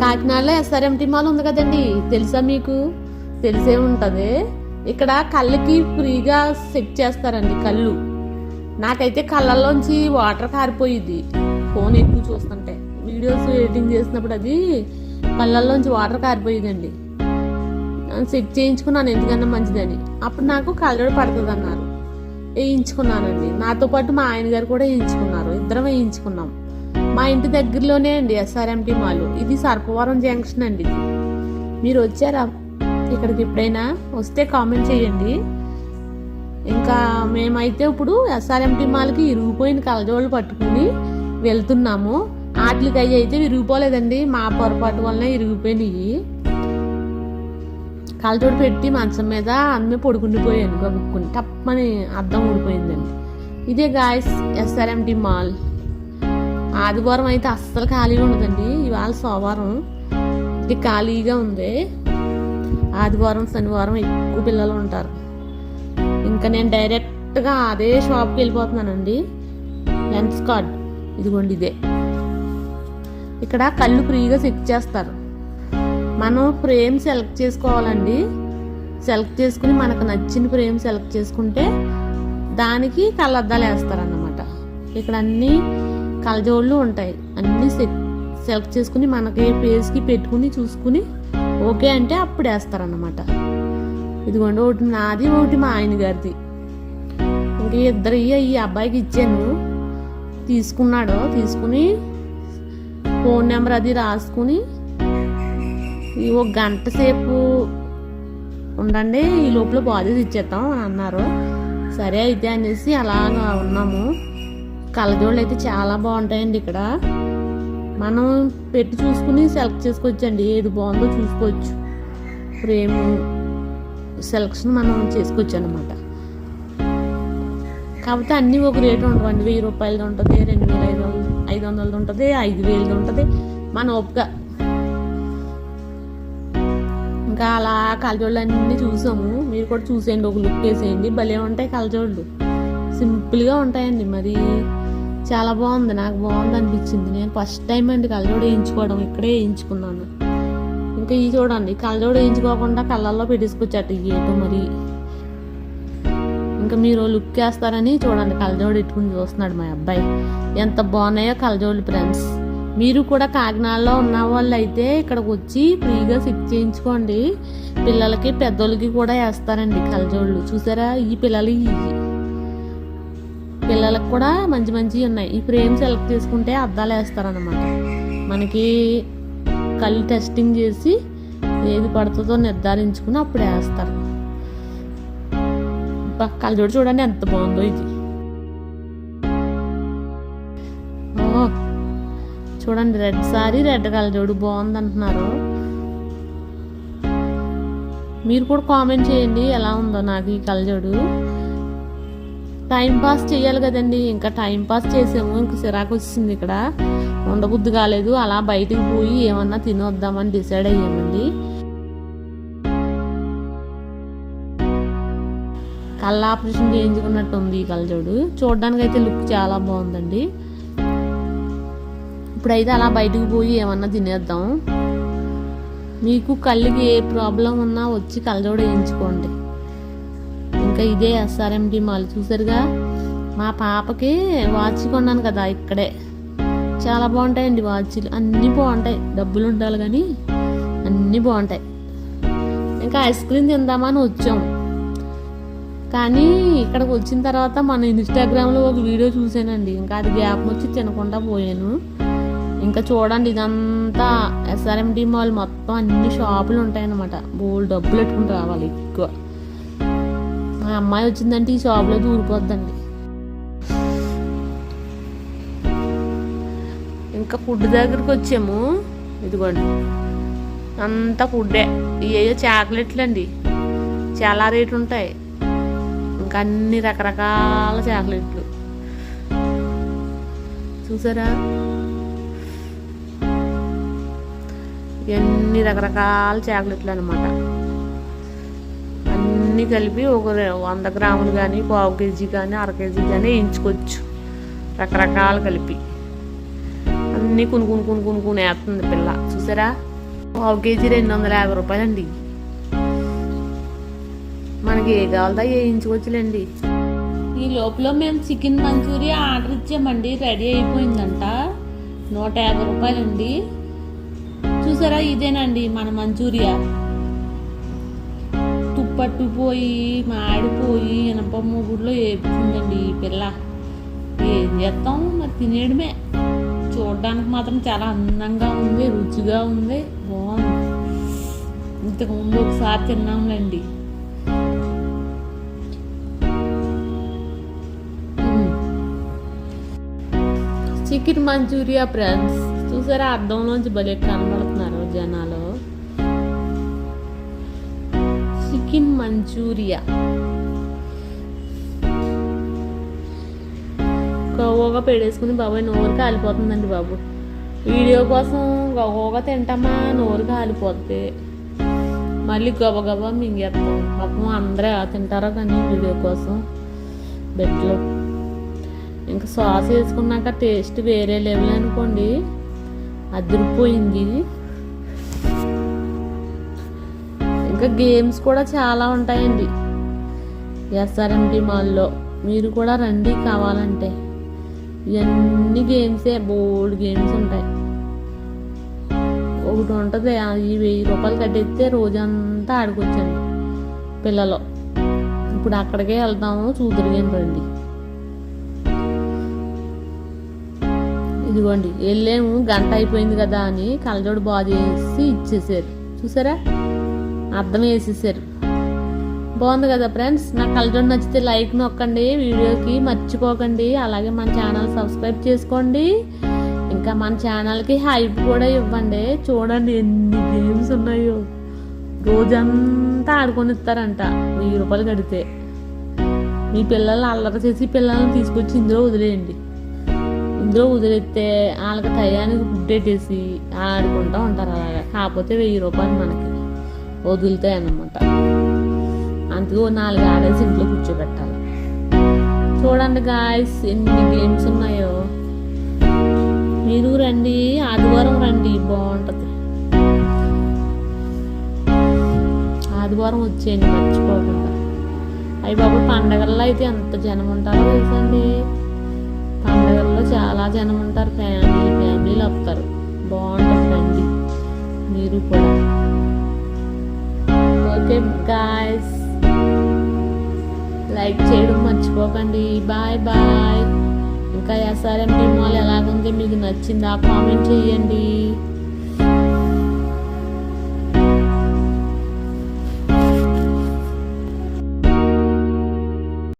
కాకినాడలో SRMT mall ఉంది కదండి. తెలుసా మీకు? తెలిసే ఉంటుంది. ఇక్కడ కళ్ళకి ఫ్రీగా సెట్ చేస్తారండి కళ్ళు. నాకైతే కళ్ళల్లోంచి వాటర్ కారిపోయింది ఫోన్ ఎక్కువ చూస్తుంటే. వీడియోస్ ఎడిటింగ్ చేసినప్పుడు అది కళ్ళల్లోంచి వాటర్ కారిపోయిందండి సెట్ చేయించుకున్నాను ఎందుకన్నా మంచిదని. అప్పుడు నాకు కళ్ళజోడు పడుతుంది అన్నారు వేయించుకున్నానండి. నాతో పాటు మా ఆయన గారు కూడా వేయించుకున్నారు. ఇద్దరం వేయించుకున్నాం. మా ఇంటి దగ్గరలోనే అండి ఎస్ఆర్ఎంటీ మాల్. ఇది సర్పవరం జంక్షన్ అండి ఇది. మీరు వచ్చారా? ఇక్కడికి ఎప్పుడైనా వస్తే కామెంట్ చేయండి. ఇంకా మేమైతే ఇప్పుడు ఎస్ఆర్ఎంటీ మాల్కి ఇరిగిపోయిన కలజోళ్ళు పట్టుకుని వెళ్తున్నాము. వాటికి అవి అయితే విరిగిపోలేదండి. మా పొరపాటు వలన ఇరిగిపోయినాయి. కలజోడు పెట్టి మంచం మీద అమ్మే పొడుకుండిపోయాను గబుక్కుని. తప్పని అద్దం ఊడిపోయిందండి. ఇదే గాయస్ ఎస్ఆర్ఎంటీ మాల్. ఆదివారం అయితే అస్సలు ఖాళీగా ఉండదండి. ఇవాళ సోమవారం. ఇది ఖాళీగా ఉంది. ఆదివారం శనివారం ఎక్కువ పిల్లలు ఉంటారు. ఇంకా నేను డైరెక్ట్గా అదే షాప్కి వెళ్ళిపోతున్నానండి. Lens card. ఇదిగోండి ఇదే. ఇక్కడ కళ్ళు ఫ్రీగా చెక్ చేస్తారు. మనం ఫ్రేమ్ సెలెక్ట్ చేసుకోవాలండి. సెలెక్ట్ చేసుకుని మనకు నచ్చిన ఫ్రేమ్ సెలెక్ట్ చేసుకుంటే దానికి కళ్ళద్దాలు వేస్తారన్నమాట. ఇక్కడ అన్నీ కలజోళ్ళు ఉంటాయి. అన్నీ సెలెక్ట్ చేసుకుని మనకి ఫేస్కి పెట్టుకుని చూసుకుని ఓకే అంటే అప్పుడు వేస్తారన్నమాట. ఇదిగోండి ఒకటి నాది ఒకటి మా ఆయన గారిది. ఇంక ఇద్దరు ఈ అబ్బాయికి ఇచ్చాను. తీసుకున్నాడు తీసుకుని ఫోన్ నెంబర్ అది రాసుకుని ఒక గంట సేపు ఉండండి ఈ లోపల బాధ్యత ఇచ్చేస్తాం అని అన్నారు. సరే అయితే అనేసి అలాగా ఉన్నాము. కళ్ళజోళ్ళు అయితే చాలా బాగుంటాయండి ఇక్కడ. మనం పెట్టి చూసుకుని సెలెక్ట్ చేసుకోవచ్చండి. ఏది బాగుందో చూసుకోవచ్చు. ఫ్రేమ్ సెలెక్షన్ మనం చేసుకోవచ్చు అనమాట కాకపోతే అన్నీ ఒక రేటు ఉండవండి వెయ్యి రూపాయలది ఉంటుంది రెండు వేల ఐదు వందలు ఐదు వందలది ఉంటుంది ఐదు వేలది ఉంటుంది. మన ఓపిక. ఇంకా అలా కలజోళ్ళు అన్నీ చూసాము. మీరు కూడా చూసేయండి ఒక లుక్ వేసేయండి. భలే ఉంటాయి కలజోళ్ళు. సింపుల్గా ఉంటాయండి మరి. చాలా బాగుంది నాకు బాగుంది అనిపించింది నేను ఫస్ట్ టైం అండి కళ్ళజోడు వేయించుకోవడం ఇక్కడే వేయించుకున్నాను. ఇంకా ఈ చూడండి కళ్ళజోడు వేయించుకోకుండా కళ్ళల్లో పెట్టేసుకొచ్చట ఏటో మరి. ఇంకా మీరు లుక్ వేస్తారని చూడండి కళ్ళజోడు ఎట్టుకుని చూస్తున్నాడు మా అబ్బాయి. ఎంత బాగున్నాయో కలజోళ్ళు ఫ్రెండ్స్ మీరు కూడా కాకినాడలో ఉన్న వాళ్ళు అయితే ఇక్కడికి వచ్చి ఫ్రీగా ఫిట్ చేయించుకోండి. పిల్లలకి పెద్దోళ్ళకి కూడా వేస్తారండి కలజోళ్ళు చూసారా? ఈ పిల్లలు ఇవి పిల్లలకు కూడా మంచి మంచివి ఉన్నాయి. ఈ ఫ్రేమ్ సెలెక్ట్ చేసుకుంటే అద్దాలు వేస్తారనమాట మనకి కళ్ళు టెస్టింగ్ చేసి ఏది పడుతుందో నిర్ధారించుకుని అప్పుడు వేస్తారు. కళ్ళజోడు చూడండి ఎంత బాగుందో ఇది. చూడండి రెడ్ సారీ రెడ్ కళ్ళజోడు బాగుంది అంటున్నారు మీరు కూడా కామెంట్ చేయండి ఎలా ఉందో నాకు ఈ కళ్ళజోడు టైం పాస్ చేయాలి కదండి. ఇంకా టైం పాస్ చేసాము. ఇంకా సిరాకు వచ్చింది ఇక్కడ. ఉండబుద్ధి కాలేదు. అలా బయటికి పోయి ఏమన్నా తినొద్దామని డిసైడ్ అయ్యామండి. కళ్ళ ఆపరేషన్ చేయించుకున్నట్టు ఉంది ఈ కళ్ళజోడు చూడడానికి అయితే లుక్ చాలా బాగుందండి. ఇప్పుడైతే అలా బయటకు పోయి ఏమన్నా తినేద్దాం. మీకు కళ్ళకి ఏ ప్రాబ్లం ఉన్నా వచ్చి కళ్ళజోడు వేయించుకోండి. ఇంకా ఇదే ఎస్ఆర్ఎండి మాల్. చూసారుగా? మా పాపకి వాచ్ కొన్నాను కదా ఇక్కడే. చాలా బాగుంటాయండి వాచ్లు. అన్నీ బాగుంటాయి. డబ్బులు ఉండాలి కానీ అన్నీ బాగుంటాయి. ఇంకా ఐస్ క్రీమ్ తిందామని వచ్చాం. కానీ ఇక్కడికి వచ్చిన తర్వాత మన ఇన్స్టాగ్రామ్లో ఒక వీడియో చూసానండి ఇంకా అది గ్యాప్ వచ్చి తినకుండా పోయాను. ఇంకా చూడండి ఇదంతా ఎస్ఆర్ఎండి మాల్ మొత్తం అన్ని షాపులు ఉంటాయన్నమాట. బోల్ డబ్బులు పెట్టుకుని రావాలి ఎక్కువ. మా అమ్మాయి వచ్చిందంటే ఈ షాప్లో దూరిపోద్దండి ఇంకా ఫుడ్ దగ్గరికి వచ్చాము. ఇదిగోండి. అంతా ఫుడ్డే ఇవేయో చాక్లెట్లు అండి. చాలా రేటు ఉంటాయి. ఇంకా అన్ని రకరకాల చాక్లెట్లు. చూసారా? ఇవన్నీ రకరకాల చాక్లెట్లు అనమాట అన్నీ కలిపి ఒక వంద గ్రాములు కానీ పావు కేజీ కానీ అర కేజీ కానీ వేయించుకోవచ్చు. రకరకాలు కలిపి. అన్నీ కొనుక్కుని కొనుక్కుని కొనేస్తుంది పిల్ల. చూసారా? పావు కేజీ రెండు వందల యాభై రూపాయలండి. మనకి ఏ కావాలదా వేయించుకోవచ్చులేండి. ఈ లోపల మేము చికెన్ మంచూరియా ఆర్డర్ ఇచ్చామండి. రెడీ అయిపోయిందంట. నూట యాభై రూపాయలండి. చూసారా? ఇదేనండి మన మంచూరియా. పట్టుపోయి మాడిపోయి ఇనప మూగుడులో ఏపుతుందండి ఈ పిల్ల. ఏం చేస్తాం? మరి తినేయడమే. చూడడానికి మాత్రం చాలా అందంగా ఉంది రుచిగా ఉంది. బాగుంది. ఇంతకు ముందు ఒకసారి తిన్నాంలేండి. Chicken Manchuria friends. చూసారా? అర్థంలోంచి భలే కనబడుతున్నారు జనాలు. చికెన్ మంచూరియా గవ్వగా పెడేసుకుని బాబాయ్ నోరు కాలిపోతుందండి బాబు వీడియో కోసం గవ్వగా తింటామా నోరు కాలిపోద్ది మళ్ళీ గబ గబా మింగేస్తాం పాపం అందరూ ఎలా తింటారో కానీ వీడియో కోసం బెడ్లో ఇంకా సాస్ వేసుకున్నాక టేస్ట్ వేరే లెవెల్ అనుకోండి అదిరిపోయింది ఇంకా గేమ్స్ కూడా చాలా ఉంటాయండి. ఎస్ఆర్ఎంటి మాల్లో మీరు కూడా రండి కావాలంటే. ఇవన్నీ గేమ్సే బోల్డ్ గేమ్స్ ఉంటాయి. ఒకటి ఉంటుంది ఈ వెయ్యి రూపాయలు కట్టేస్తే రోజంతా ఆడుకొచ్చండి పిల్లలు. ఇప్పుడు అక్కడికే వెళ్తాము చూదురుగాని రండి. ఇదిగోండి వెళ్ళాము గంట అయిపోయింది కదా అని కళ్ళజోడు బాగు చేసి ఇచ్చేసారు. చూసారా? అర్థం వేసేసారు బాగుంది కదా ఫ్రెండ్స్ నా కళ్ళజోడు నచ్చితే లైక్ నొక్కండి వీడియోకి మర్చిపోకండి. అలాగే మన ఛానల్ సబ్స్క్రైబ్ చేసుకోండి. ఇంకా మన ఛానల్కి హైప్ కూడా ఇవ్వండి. చూడండి ఎన్ని గేమ్స్ ఉన్నాయో. రోజంతా ఆడుకొని ఇస్తారంట వెయ్యి రూపాయలు కడితే. మీ పిల్లల్ని అల్లరి చేసి పిల్లల్ని తీసుకొచ్చి ఇందులో వదిలేయండి. ఇందులో వదిలేస్తే వాళ్ళకి టయానికి ఫుడ్ పెట్టేసి ఆడుకుంటూ ఉంటారు అలాగా. కాకపోతే వెయ్యి రూపాయలు మనకి. వదులుతాయనమాట అందుకో నాలుగు ఆడేసి ఇంట్లో కూర్చోబెట్టాలి. చూడండి గాయస్ ఎన్ని గేమ్స్ ఉన్నాయో. మీరు రండి ఆదివారం రండి బాగుంటుంది. ఆదివారం వచ్చేయండి మర్చిపోకుండా. అయ్యి బాబు పండగల్లో అయితే ఎంత జనం ఉంటారో తెలుసండి. పండగల్లో చాలా జనం ఉంటారు ఫ్యామిలీ ఫ్యామిలీలు వస్తారు బాగుంటుంది రండి. మీరు కూడా. ఓకే గాయస్ లైక్ చేయడం మర్చిపోకండి. బాయ్ బాయ్ ఇంకా ఎస్ఆర్ఎం టీమ్ వాళ్ళు ఎలాగుంది? మీకు నచ్చిందా? కామెంట్ చేయండి.